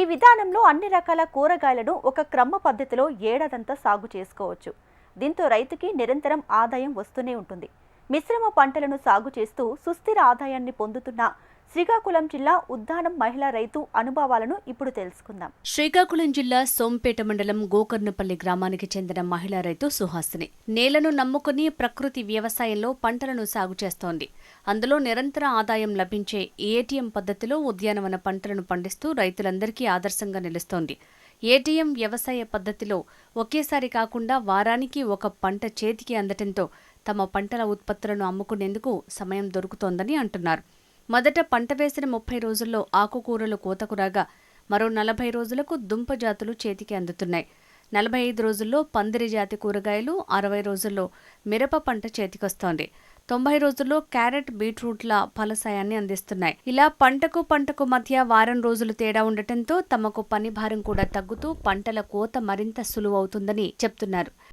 ఈ విధానంలో అన్ని రకాల కూరగాయలను ఒక క్రమ పద్ధతిలో ఏడాదంతా సాగు చేసుకోవచ్చు. దీంతో రైతుకి నిరంతరం ఆదాయం వస్తూనే ఉంటుంది. మిశ్రమ పంటలను సాగు చేస్తూ సుస్థిర ఆదాయాన్ని పొందుతున్న శ్రీకాకుళం జిల్లా ఉద్దానం మహిళా రైతు అనుభవాలను ఇప్పుడు తెలుసుకుందాం. శ్రీకాకుళం జిల్లా సోంపేట మండలం గోకర్ణపల్లి గ్రామానికి చెందిన మహిళా రైతు సుహాసిని. నేలను నమ్ముకుని ప్రకృతి వ్యవసాయంలో పంటలను సాగు చేస్తోంది. అందులో నిరంతర ఆదాయం లభించే ఏటీఎం పద్ధతిలో ఉద్యానవన పంటలను పండిస్తూ రైతులందరికీ ఆదర్శంగా నిలుస్తోంది. ఏటీఎం వ్యవసాయ పద్ధతిలో ఒకేసారి కాకుండా వారానికి ఒక పంట చేతికి అందటంతో తమ పంటల ఉత్పత్తులను అమ్ముకునేందుకు సమయం దొరుకుతోందని అంటున్నారు. మొదట పంట వేసిన ముప్పై రోజుల్లో ఆకుకూరలు కోతకు రాగా మరో నలభై రోజులకు దుంప జాతులు చేతికి అందుతున్నాయి. నలభై ఐదు రోజుల్లో పందిరి జాతి కూరగాయలు అరవై రోజుల్లో మిరప పంట చేతికొస్తోంది. తొంభై రోజుల్లో క్యారెట్ బీట్రూట్ల ఫలసాయాన్ని అందిస్తున్నాయి. ఇలా పంటకు పంటకు మధ్య వారం రోజులు తేడా ఉండటంతో తమకు పని భారం కూడా తగ్గుతూ పంటల కోత మరింత సులువవుతుందని చెప్తున్నారు.